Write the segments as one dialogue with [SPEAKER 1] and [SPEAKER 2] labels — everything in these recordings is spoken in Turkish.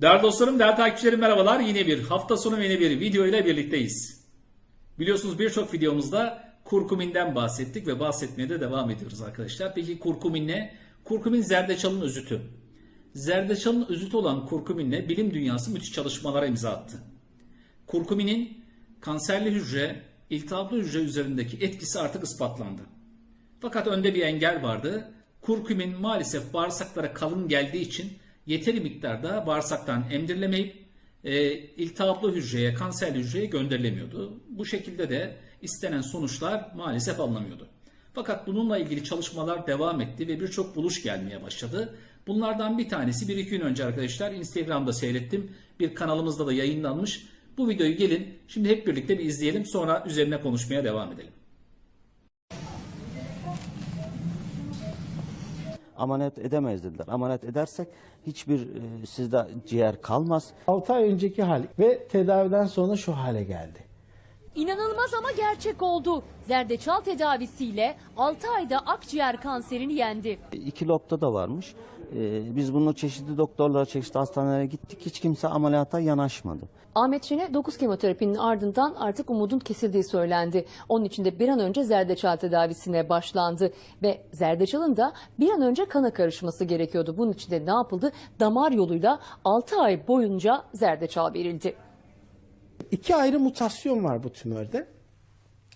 [SPEAKER 1] Değerli dostlarım, değerli takipçilerim merhabalar. Yine bir hafta sonu yine bir video ile birlikteyiz. Biliyorsunuz birçok videomuzda kurkuminden bahsettik ve bahsetmeye de devam ediyoruz arkadaşlar. Peki kurkumin ne? Kurkumin zerdeçalın özütü. Zerdeçalın özütü olan kurkuminle bilim dünyası müthiş çalışmalara imza attı. Kurkuminin kanserli hücre, iltihaplı hücre üzerindeki etkisi artık ispatlandı. Fakat önde bir engel vardı. Kurkumin maalesef bağırsaklara kalın geldiği için yeteri miktarda bağırsaktan emdirilemeyip e, iltihaplı hücreye, kanserli hücreye gönderilemiyordu. Bu şekilde de istenen sonuçlar maalesef alınamıyordu. Fakat bununla ilgili çalışmalar devam etti ve birçok buluş gelmeye başladı. Bunlardan bir tanesi bir iki gün önce arkadaşlar Instagram'da seyrettim. Bir kanalımızda da yayınlanmış. Bu videoyu gelin şimdi hep birlikte bir izleyelim sonra üzerine konuşmaya devam edelim.
[SPEAKER 2] Ameliyat edemeyiz dediler. Ameliyat edersek hiçbir e, sizde ciğer kalmaz.
[SPEAKER 3] 6 ay önceki hal ve tedaviden sonra şu hale geldi.
[SPEAKER 4] İnanılmaz ama gerçek oldu. Zerdeçal tedavisiyle 6 ayda akciğer kanserini yendi.
[SPEAKER 2] İki lobda da varmış. E, biz bunu çeşitli doktorlara, çeşitli hastanelere gittik. Hiç kimse ameliyata yanaşmadı.
[SPEAKER 4] Ahmet Şen'e 9 kemoterapinin ardından artık umudun kesildiği söylendi. Onun için de bir an önce zerdeçal tedavisine başlandı. Ve zerdeçalın da bir an önce kana karışması gerekiyordu. Bunun için de ne yapıldı? Damar yoluyla 6 ay boyunca zerdeçal verildi.
[SPEAKER 3] İki ayrı mutasyon var bu tümörde.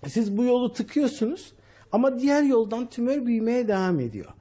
[SPEAKER 3] Siz bu yolu tıkıyorsunuz ama diğer yoldan tümör büyümeye devam ediyor.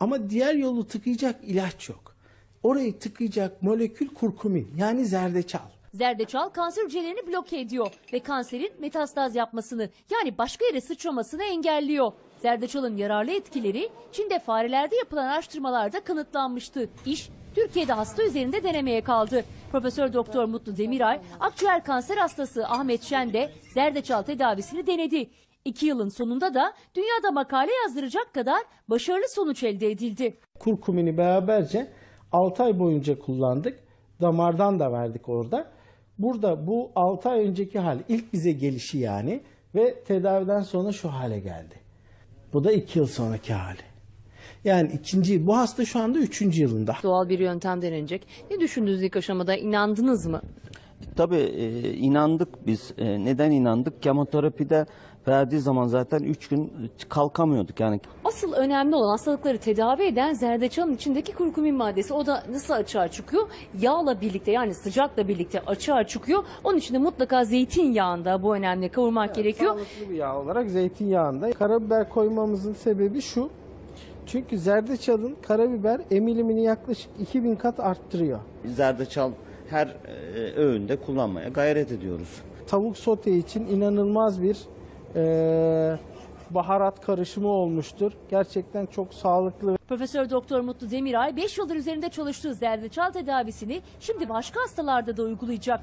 [SPEAKER 3] Ama diğer yolu tıkayacak ilaç yok. Orayı tıkayacak molekül kurkumin yani zerdeçal.
[SPEAKER 4] Zerdeçal kanser hücrelerini bloke ediyor ve kanserin metastaz yapmasını yani başka yere sıçramasını engelliyor. Zerdeçalın yararlı etkileri Çin'de farelerde yapılan araştırmalarda kanıtlanmıştı. İş Türkiye'de hasta üzerinde denemeye kaldı. Profesör Doktor Mutlu Demiray, akciğer kanser hastası Ahmet Şen de zerdeçal tedavisini denedi. İki yılın sonunda da dünyada makale yazdıracak kadar başarılı sonuç elde edildi.
[SPEAKER 3] Kurkumini beraberce 6 ay boyunca kullandık. Damardan da verdik orada. Burada bu 6 ay önceki hal ilk bize gelişi yani ve tedaviden sonra şu hale geldi. Bu da 2 yıl sonraki hali. Yani ikinci, bu hasta şu anda üçüncü yılında.
[SPEAKER 4] Doğal bir yöntem denenecek. Ne düşündünüz ilk aşamada? İnandınız mı?
[SPEAKER 2] Tabii e, inandık biz. E, neden inandık? Kemoterapide verdiği zaman zaten 3 gün kalkamıyorduk. Yani
[SPEAKER 4] Asıl önemli olan hastalıkları tedavi eden zerdeçalın içindeki kurkumin maddesi. O da nasıl açığa çıkıyor? Yağla birlikte yani sıcakla birlikte açığa çıkıyor. Onun için de mutlaka zeytinyağında bu önemli kavurmak gerekiyor.
[SPEAKER 3] Sağlıklı bir yağ olarak zeytinyağında. Karabiber koymamızın sebebi şu. Çünkü zerdeçalın karabiber emilimini yaklaşık 2000 kat arttırıyor.
[SPEAKER 2] zerdeçal her e, öğünde kullanmaya gayret ediyoruz.
[SPEAKER 3] Tavuk sote için inanılmaz bir eee, baharat karışımı olmuştur. Gerçekten çok sağlıklı
[SPEAKER 4] Profesör Doktor Mutlu Demiray 5 yıldır üzerinde çalıştığı zerdeçal tedavisini şimdi başka hastalarda da uygulayacak.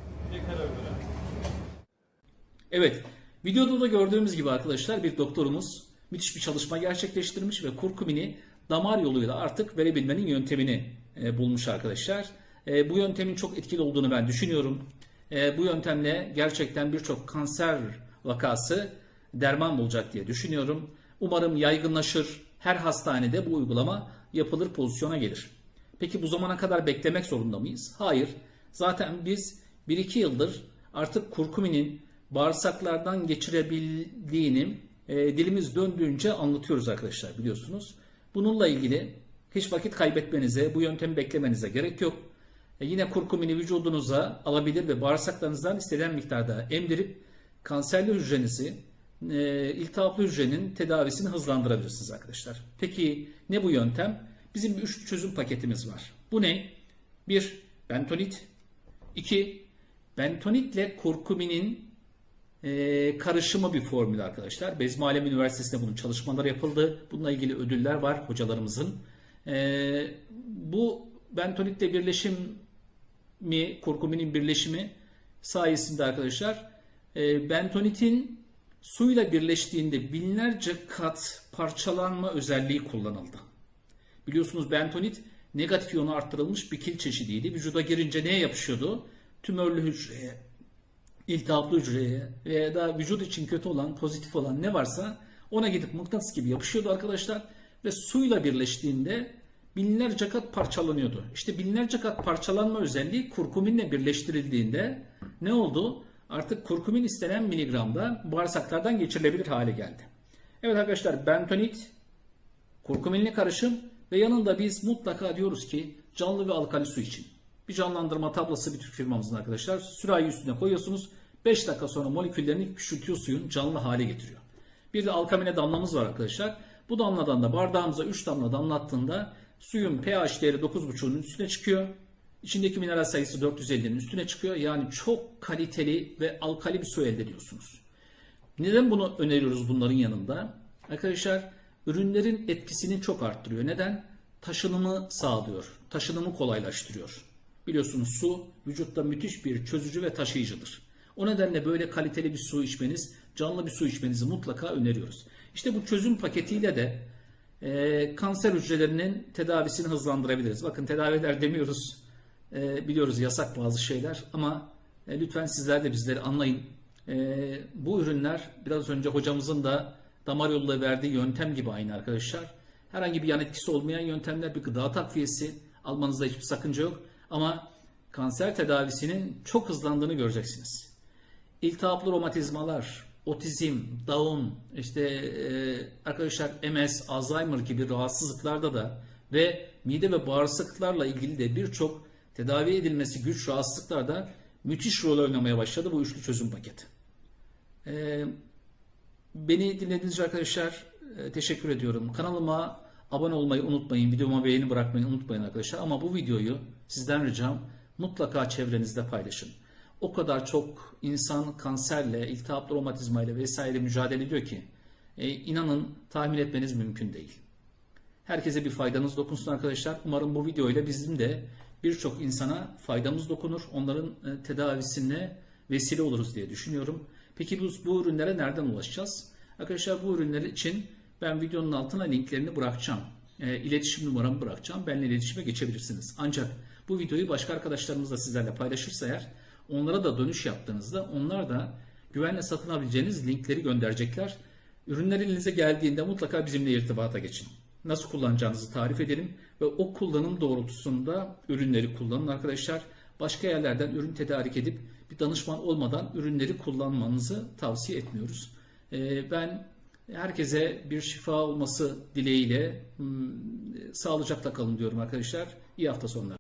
[SPEAKER 1] Evet, videoda da gördüğümüz gibi arkadaşlar bir doktorumuz müthiş bir çalışma gerçekleştirmiş ve kurkumini damar yoluyla artık verebilmenin yöntemini e, bulmuş arkadaşlar. E, bu yöntemin çok etkili olduğunu ben düşünüyorum. E, bu yöntemle gerçekten birçok kanser vakası derman bulacak diye düşünüyorum. Umarım yaygınlaşır, her hastanede bu uygulama yapılır pozisyona gelir. Peki bu zamana kadar beklemek zorunda mıyız? Hayır. Zaten biz 1-2 yıldır artık kurkuminin bağırsaklardan geçirebildiğini e, dilimiz döndüğünce anlatıyoruz arkadaşlar biliyorsunuz. Bununla ilgili hiç vakit kaybetmenize, bu yöntemi beklemenize gerek yok. E, yine kurkumini vücudunuza alabilir ve bağırsaklarınızdan istenen miktarda emdirip kanserli hücrenizi, e, iltihaplı hücrenin tedavisini hızlandırabilirsiniz arkadaşlar. Peki ne bu yöntem? Bizim bir üç çözüm paketimiz var. Bu ne? 1. Bentonit 2. Bentonitle kurkuminin e, karışımı bir formül arkadaşlar. Bezmi Üniversitesi'nde bunun çalışmaları yapıldı. Bununla ilgili ödüller var hocalarımızın. E, bu bentonitle birleşimi, kurkuminin birleşimi sayesinde arkadaşlar e, bentonitin suyla birleştiğinde binlerce kat parçalanma özelliği kullanıldı. Biliyorsunuz bentonit negatif iyonu arttırılmış bir kil çeşidiydi. Vücuda girince neye yapışıyordu? Tümörlü hücreye, iltihaplı hücreye veya da vücut için kötü olan, pozitif olan ne varsa ona gidip mıknatıs gibi yapışıyordu arkadaşlar. Ve suyla birleştiğinde binlerce kat parçalanıyordu. İşte binlerce kat parçalanma özelliği kurkuminle birleştirildiğinde ne oldu? Artık kurkumin istenen miligramda bağırsaklardan geçirilebilir hale geldi. Evet arkadaşlar bentonit, kurkuminli karışım ve yanında biz mutlaka diyoruz ki canlı ve alkali su için. Bir canlandırma tablası bir Türk firmamızın arkadaşlar. Sürahi üstüne koyuyorsunuz. 5 dakika sonra moleküllerini küçültüyor suyun canlı hale getiriyor. Bir de alkamine damlamız var arkadaşlar. Bu damladan da bardağımıza 3 damla damlattığında suyun pH değeri 9.5'un üstüne çıkıyor. İçindeki mineral sayısı 450'nin üstüne çıkıyor. Yani çok kaliteli ve alkali bir su elde ediyorsunuz. Neden bunu öneriyoruz bunların yanında? Arkadaşlar ürünlerin etkisini çok arttırıyor. Neden? Taşınımı sağlıyor. Taşınımı kolaylaştırıyor. Biliyorsunuz su vücutta müthiş bir çözücü ve taşıyıcıdır. O nedenle böyle kaliteli bir su içmeniz, canlı bir su içmenizi mutlaka öneriyoruz. İşte bu çözüm paketiyle de e, kanser hücrelerinin tedavisini hızlandırabiliriz. Bakın tedavi eder demiyoruz. E, biliyoruz yasak bazı şeyler ama e, lütfen sizler de bizleri anlayın. E, bu ürünler biraz önce hocamızın da damar yoluyla verdiği yöntem gibi aynı arkadaşlar. Herhangi bir yan etkisi olmayan yöntemler bir gıda takviyesi almanızda hiçbir sakınca yok. Ama kanser tedavisinin çok hızlandığını göreceksiniz. İltihaplı romatizmalar, otizm, Down, işte e, arkadaşlar MS, Alzheimer gibi rahatsızlıklarda da ve mide ve bağırsaklarla ilgili de birçok tedavi edilmesi güç rahatsızlıklarda müthiş rol oynamaya başladı bu üçlü çözüm paketi. E, beni dinlediğiniz için arkadaşlar e, teşekkür ediyorum. Kanalıma abone olmayı unutmayın. Videoma beğeni bırakmayı unutmayın arkadaşlar. Ama bu videoyu sizden ricam mutlaka çevrenizde paylaşın. O kadar çok insan kanserle, iltihaplı romatizmayla vesaire mücadele ediyor ki e, inanın tahmin etmeniz mümkün değil. Herkese bir faydanız dokunsun arkadaşlar. Umarım bu videoyla bizim de birçok insana faydamız dokunur. Onların e, tedavisine vesile oluruz diye düşünüyorum. Peki bu, bu ürünlere nereden ulaşacağız? Arkadaşlar bu ürünler için ben videonun altına linklerini bırakacağım. E, iletişim numaramı bırakacağım. Benimle iletişime geçebilirsiniz. Ancak bu videoyu başka arkadaşlarımız da sizlerle paylaşırsa eğer onlara da dönüş yaptığınızda onlar da güvenle satın alabileceğiniz linkleri gönderecekler. Ürünler elinize geldiğinde mutlaka bizimle irtibata geçin. Nasıl kullanacağınızı tarif edelim ve o kullanım doğrultusunda ürünleri kullanın arkadaşlar. Başka yerlerden ürün tedarik edip bir danışman olmadan ürünleri kullanmanızı tavsiye etmiyoruz. Ee, Ben herkese bir şifa olması dileğiyle hmm, sağlıcakla kalın diyorum arkadaşlar. İyi hafta sonları.